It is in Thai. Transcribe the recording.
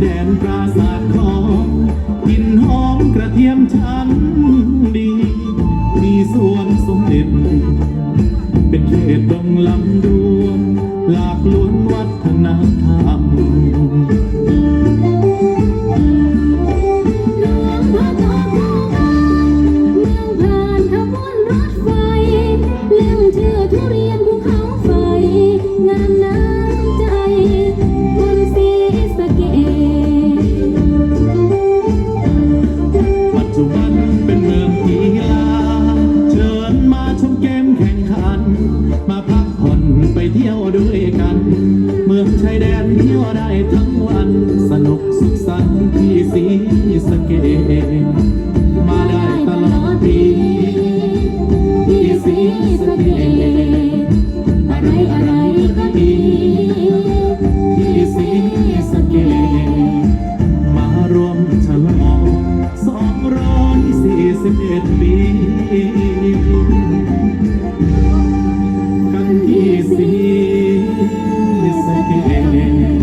แดนปราสาททองกินหอมกระเทียมชั้นดี มีสวนสมเด็จ เป็นเขตดงลำดวนหลากล้วนวัฒนธรรม ไปเที่ยวด้วยกัน เมืองชายแดนเที่ยวได้ทั้งวัน สนุกสุขสันต์ที่สีสเกตมาได้ตลอดปี สะเกษ